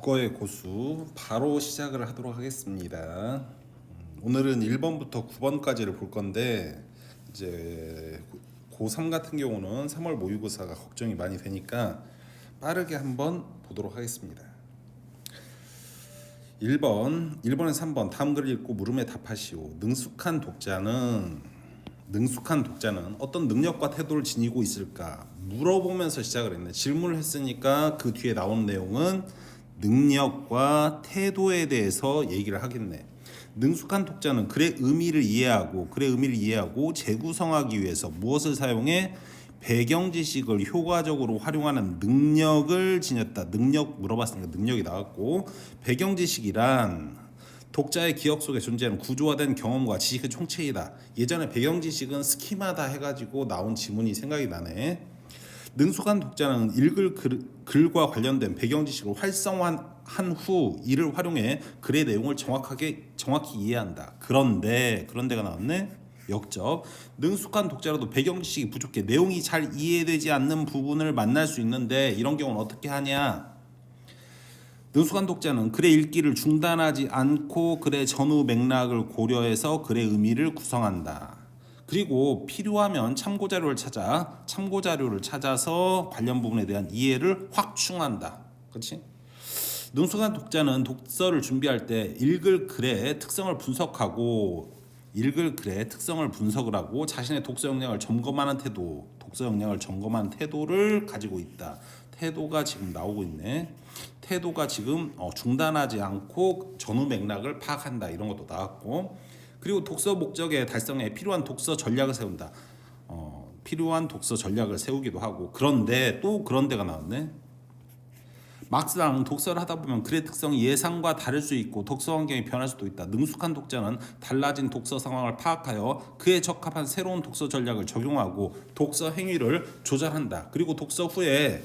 국어의 고수 바로 시작을 하도록 하겠습니다. 음, 오늘은 1번부터 9번까지를 볼 건데 이제 고3 같은 경우는 3월 모의고사가 걱정이 많이 되니까 빠르게 한번 보도록 하겠습니다. 1번, 1번에서 3번 다음 글을 읽고 물음에 답하시오. 능숙한 독자는 능숙한 독자는 어떤 능력과 태도를 지니고 있을까 물어보면서 시작을 했네. 질문을 했으니까 그 뒤에 나오는 내용은 능력과 태도에 대해서 얘기를 하겠네. 능숙한 독자는 글의 의미를 이해하고 글의 의미를 이해하고 재구성하기 위해서 무엇을 사용해 배경 지식을 효과적으로 활용하는 능력을 지녔다. 능력 물어봤으니까 능력이 나왔고 배경 지식이란 독자의 기억 속에 존재하는 구조화된 경험과 지식의 총체이다. 예전에 배경 지식은 스키마다 해가지고 나온 지문이 생각이 나네. 능숙한 독자는 읽을 글, 글과 관련된 배경 지식을 활성화한 후 이를 활용해 글의 내용을 정확하게 정확히 이해한다. 그런데 그런데가 나왔네. 역적 능숙한 독자라도 배경 지식이 부족해 내용이 잘 이해되지 않는 부분을 만날 수 있는데 이런 경우는 어떻게 하냐? 능숙한 독자는 글의 읽기를 중단하지 않고 글의 전후 맥락을 고려해서 글의 의미를 구성한다. 그리고 필요하면 참고 자료를 찾아 참고 자료를 찾아서 관련 부분에 대한 이해를 확충한다. 그렇지? 능숙한 독자는 독서를 준비할 때 읽을 글의 특성을 분석하고 읽을 글의 특성을 분석을 하고 자신의 독서 역량을 점검하는 태도, 독서 역량을 점검하는 태도를 가지고 있다. 태도가 지금 나오고 있네. 태도가 지금 어, 중단하지 않고 전후 맥락을 파악한다. 이런 것도 나왔고 그리고 독서 목적의 달성에 필요한 독서 전략을 세운다. 어, 필요한 독서 전략을 세우기도 하고 그런데 또 그런 데가 나왔네. 막상 독서를 하다 보면 글의 특성이 예상과 다를 수 있고 독서 환경이 변할 수도 있다. 능숙한 독자는 달라진 독서 상황을 파악하여 그에 적합한 새로운 독서 전략을 적용하고 독서 행위를 조절한다. 그리고 독서 후에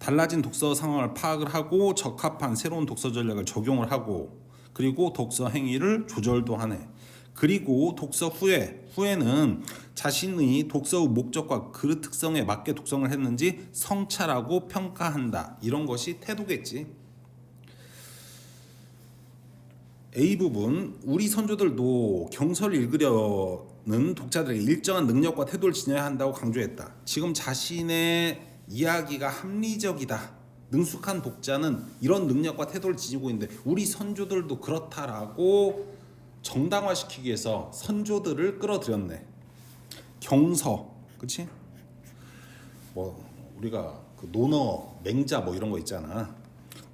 달라진 독서 상황을 파악을 하고 적합한 새로운 독서 전략을 적용을 하고 그리고 독서 행위를 조절도 하네. 그리고 독서 후에 후에는 자신의 독서 의 목적과 그 특성에 맞게 독성을 했는지 성찰하고 평가한다. 이런 것이 태도겠지. A 부분 우리 선조들도 경서를 읽으려는 독자들에게 일정한 능력과 태도를 지녀야 한다고 강조했다. 지금 자신의 이야기가 합리적이다. 능숙한 독자는 이런 능력과 태도를 지니고 있는데 우리 선조들도 그렇다라고 정당화시키기 위해서 선조들을 끌어들였네. 경서, 그렇지? 뭐 우리가 그 논어, 맹자 뭐 이런 거 있잖아.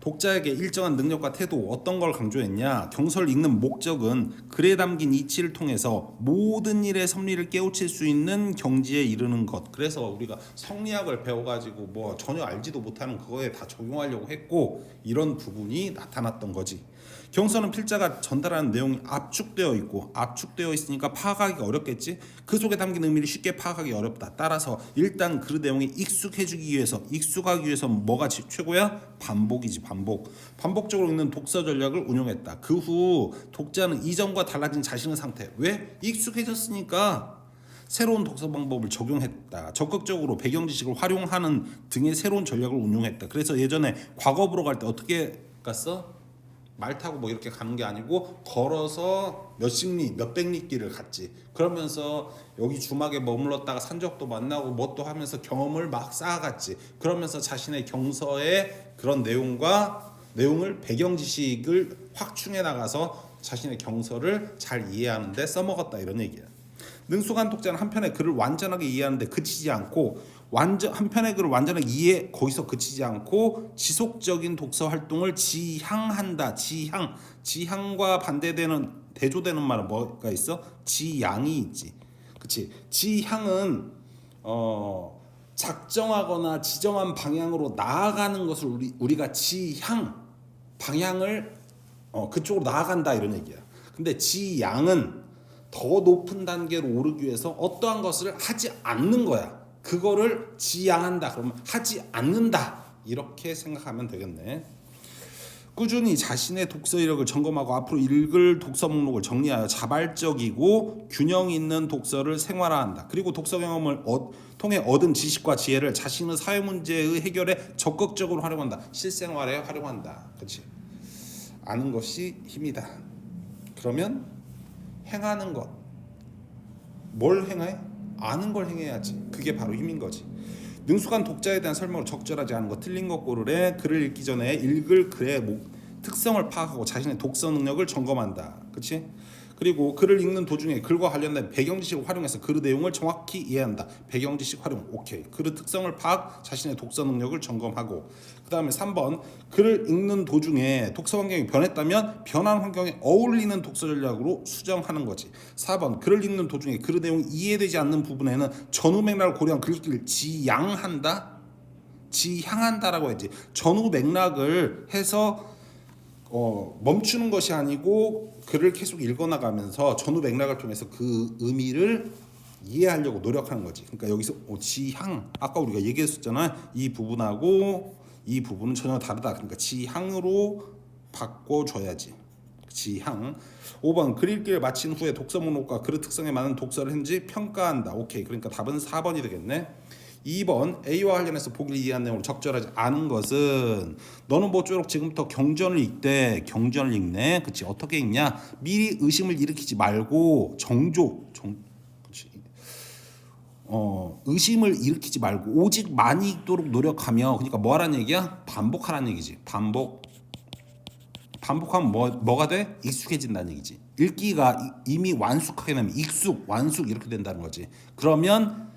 독자에게 일정한 능력과 태도 어떤 걸 강조했냐? 경서를 읽는 목적은 글에 담긴 이치를 통해서 모든 일의 섭리를 깨우칠 수 있는 경지에 이르는 것. 그래서 우리가 성리학을 배워가지고 뭐 전혀 알지도 못하는 그거에 다 적용하려고 했고 이런 부분이 나타났던 거지. 경서는 필자가 전달하는 내용이 압축되어 있고 압축되어 있으니까 파악하기 어렵겠지. 그 속에 담긴 의미를 쉽게 파악하기 어렵다. 따라서 일단 그 내용에 익숙해지기 위해서 익숙하기 위해서 뭐가 지- 최고야? 반복이지 반복. 반복적으로 읽는 독서 전략을 운용했다. 그 후 독자는 이전과 달라진 자신의 상태. 왜? 익숙해졌으니까 새로운 독서 방법을 적용했다. 적극적으로 배경 지식을 활용하는 등의 새로운 전략을 운용했다. 그래서 예전에 과거 보러 갈때 어떻게 갔어? 말 타고 뭐 이렇게 가는 게 아니고 걸어서 몇십 리, 몇백 리 길을 갔지. 그러면서 여기 주막에 머물렀다가 산적도 만나고 뭐또 하면서 경험을 막 쌓아갔지. 그러면서 자신의 경서의 그런 내용과 내용을 배경 지식을 확충해 나가서 자신의 경서를 잘 이해하는데 써먹었다 이런 얘기야. 능숙한 독자는 한 편의 글을 완전하게 이해하는데 그치지 않고 완전 한 편의 글을 완전하게 이해 거기서 그치지 않고 지속적인 독서 활동을 지향한다. 지향 지향과 반대되는 대조되는 말은 뭐가 있어? 지양이 있지. 그치? 지향은 어 작정하거나 지정한 방향으로 나아가는 것을 우리 우리가 지향 방향을 어 그쪽으로 나아간다 이런 얘기야. 근데 지양은 더 높은 단계로 오르기 위해서 어떠한 것을 하지 않는 거야. 그거를 지양한다. 그러면 하지 않는다. 이렇게 생각하면 되겠네. 꾸준히 자신의 독서 이력을 점검하고 앞으로 읽을 독서 목록을 정리하여 자발적이고 균형 있는 독서를 생활화한다. 그리고 독서 경험을 어, 통해 얻은 지식과 지혜를 자신의 사회 문제의 해결에 적극적으로 활용한다. 실생활에 활용한다. 그렇지? 아는 것이 힘이다. 그러면 행하는 것. 뭘 행해? 아는 걸 행해야지. 그게 바로 힘인 거지. 능숙한 독자에 대한 설명을 적절하지 않은 것, 틀린 것 고르래 글을 읽기 전에 읽을 글의 목, 특성을 파악하고 자신의 독서 능력을 점검한다. 그렇지? 그리고 글을 읽는 도중에 글과 관련된 배경 지식을 활용해서 글 내용을 정확히 이해한다. 배경 지식 활용 오케이. 글의 특성을 파악, 자신의 독서 능력을 점검하고 그다음에 3번 글을 읽는 도중에 독서 환경이 변했다면 변한 환경에 어울리는 독서 전략으로 수정하는 거지. 4번 글을 읽는 도중에 글의 내용이 이해되지 않는 부분에는 전후 맥락을 고려한 글귀를 지양한다. 지향한다라고 했지. 전후 맥락을 해서 어, 멈추는 것이 아니고 글을 계속 읽어나가면서 전후 맥락을 통해서 그 의미를 이해하려고 노력하는 거지. 그러니까 여기서 어, 지향 아까 우리가 얘기했었잖아. 이 부분하고 이 부분은 전혀 다르다. 그러니까 지향으로 바꿔줘야지. 지향. 5번 글 읽기를 마친 후에 독서 목록과 글의 특성에 맞는 독서를 했는지 평가한다. 오케이. 그러니까 답은 4번이 되겠네. 2번 A와 관련해서 보기를 이해한 내용으로 적절하지 않은 것은 너는 모쪼록 지금부터 경전을 읽되 경전을 읽네. 그치 어떻게 읽냐? 미리 의심을 일으키지 말고 정조 정 그치. 어 의심을 일으키지 말고 오직 많이 읽도록 노력하며 그러니까 뭐 하라는 얘기야? 반복하라는 얘기지. 반복 반복하면 뭐 뭐가 돼? 익숙해진다는 얘기지. 읽기가 이- 이미 완숙하게 되면 익숙, 완숙 이렇게 된다는 거지. 그러면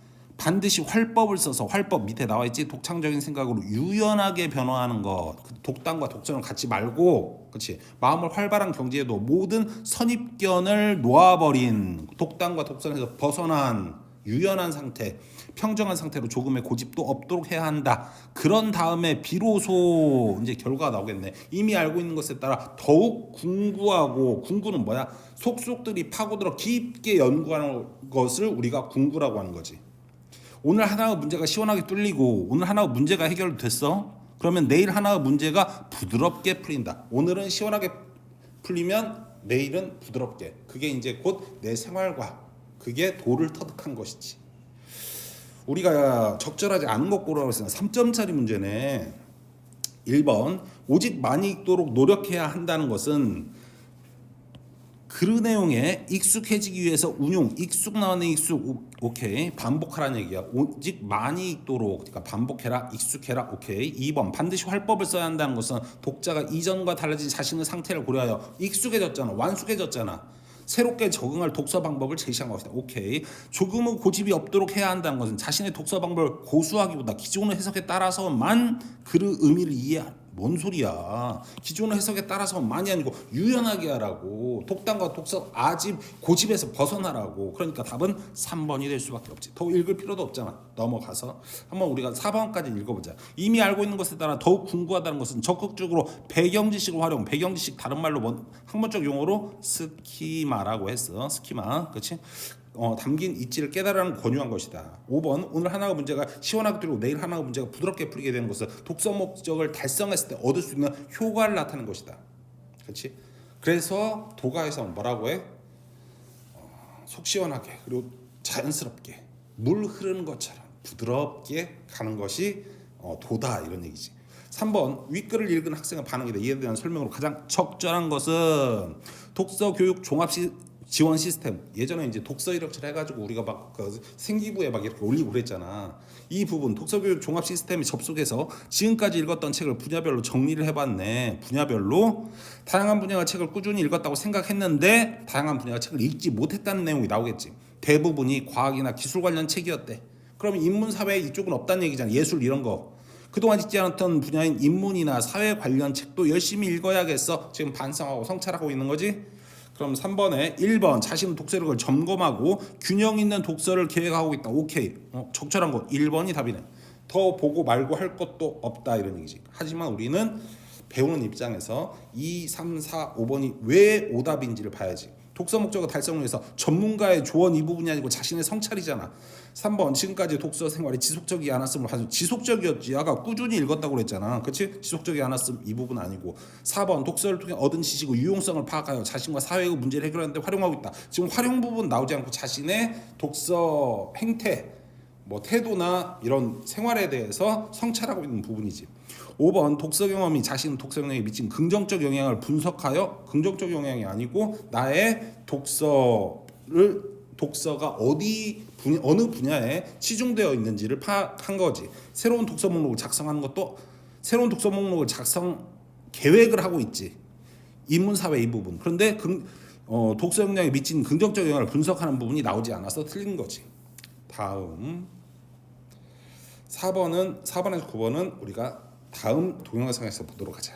반드시 활법을 써서 활법 밑에 나와 있지 독창적인 생각으로 유연하게 변화하는 것. 그 독단과 독선을 갖지 말고, 그렇지. 마음을 활발한 경지에도 모든 선입견을 놓아버린 독단과 독선에서 벗어난 유연한 상태, 평정한 상태로 조금의 고집도 없도록 해야 한다. 그런 다음에 비로소 이제 결과가 나오겠네. 이미 알고 있는 것에 따라 더욱 궁구하고 궁구는 뭐야? 속속들이 파고들어 깊게 연구하는 것을 우리가 궁구라고 하는 거지. 오늘 하나의 문제가 시원하게 뚫리고 오늘 하나의 문제가 해결됐어. 그러면 내일 하나의 문제가 부드럽게 풀린다. 오늘은 시원하게 풀리면 내일은 부드럽게. 그게 이제 곧 내 생활과 그게 도를 터득한 것이지. 우리가 적절하지 않은 것 고라고 했으면 3점짜리 문제네. 1번 오직 많이 읽도록 노력해야 한다는 것은 그 내용에 익숙해지기 위해서 운용 익숙 나오는 익숙 오- 오케이. 반복하라는 얘기야. 오직 많이 읽도록 그러니까 반복해라 익숙해라 오케이. 2번 반드시 활법을 써야 한다는 것은 독자가 이전과 달라진 자신의 상태를 고려하여 익숙해졌잖아 완숙해졌잖아. 새롭게 적응할 독서 방법을 제시한 것이다. 오케이. 조금은 고집이 없도록 해야 한다는 것은 자신의 독서 방법을 고수하기보다 기존의 해석에 따라서만 글의 의미를 이해 뭔 소리야? 기존의 해석에 따라서 많이 아니고 유연하게 하라고. 독단과 독서 아집 고집에서 벗어나라고. 그러니까 답은 3번이 될 수밖에 없지. 더 읽을 필요도 없잖아. 넘어가서. 한번 우리가 4번까지 읽어보자. 이미 알고 있는 것에 따라 더욱 궁금하다는 것은 적극적으로 배경 지식을 활용 배경 지식 다른 말로 뭔 학문적 용어로 스키마라고 했어. 스키마. 그렇지 어, 담긴 이치를 깨달으라는 권유한 것이다. 5번 오늘 하나가 문제가 시원하게 들고 내일 하나가 문제가 부드럽게 풀리게 되는 것은 독서 목적을 달성했을 때 얻을 수 있는 효과를 나타내는 것이다. 그렇지? 그래서 도가에서 뭐라고 해? 어, 속 시원하게 그리고 자연스럽게 물 흐르는 것처럼 부드럽게 가는 것이 어, 도다 이런 얘기지. 3번 윗글을 읽은 학생의 반응이다. 이에 대한 설명으로 가장 적절한 것은 독서 교육 종합 시, 지원 시스템. 예전에 이제 독서 이력처를 해가지고 우리가 막그 생기부에 막 이렇게 올리고 그랬잖아. 이 부분 독서 교육 종합 시스템에 접속해서 지금까지 읽었던 책을 분야별로 정리를 해봤네. 분야별로. 다양한 분야의 책을 꾸준히 읽었다고 생각했는데 다양한 분야의 책을 읽지 못했다는 내용이 나오겠지. 대부분이 과학이나 기술 관련 책이었대. 그러면 인문 사회 이쪽은 없다는 얘기잖아. 예술 이런 거. 그동안 읽지 않았던 분야인 인문이나 사회 관련 책도 열심히 읽어야겠어. 지금 반성하고 성찰하고 있는 거지 그럼 3번에 1번 자신 독서력을 점검하고 균형 있는 독서를 계획하고 있다. 오케이. 어, 적절한 거 1번이 답이네. 더 보고 말고 할 것도 없다 이런 얘기지. 하지만 우리는 배우는 입장에서 2, 3, 4, 5번이 왜 오답인지를 봐야지. 독서 목적을 달성을 위해서 전문가의 조언 이 부분이 아니고 자신의 성찰이잖아. 3번 지금까지 독서 생활이 지속적이지 않았음을 하죠. 지속적이었지. 아까 꾸준히 읽었다고 그랬잖아. 그렇지? 지속적이 않았음 이 부분 아니고. 4번 독서를 통해 얻은 지식의 유용성을 파악하여 자신과 사회의 문제를 해결하는 데 활용하고 있다. 지금 활용 부분 나오지 않고 자신의 독서 행태 뭐 태도나 이런 생활에 대해서 성찰하고 있는 부분이지. 5번 독서 경험이 자신 독서 영향에 미친 긍정적 영향을 분석하여 긍정적 영향이 아니고 나의 독서를 독서가 어디 분, 어느 분야에 치중되어 있는지를 파악한 거지. 새로운 독서 목록을 작성하는 것도 새로운 독서 목록을 작성 계획을 하고 있지. 인문 사회 이 부분. 그런데 긍, 어, 독서 역량에 미친 긍정적 영향을 분석하는 부분이 나오지 않아서 틀린 거지. 다음 4번은 4번에서 9번은 우리가 다음 동영상에서 보도록 하자.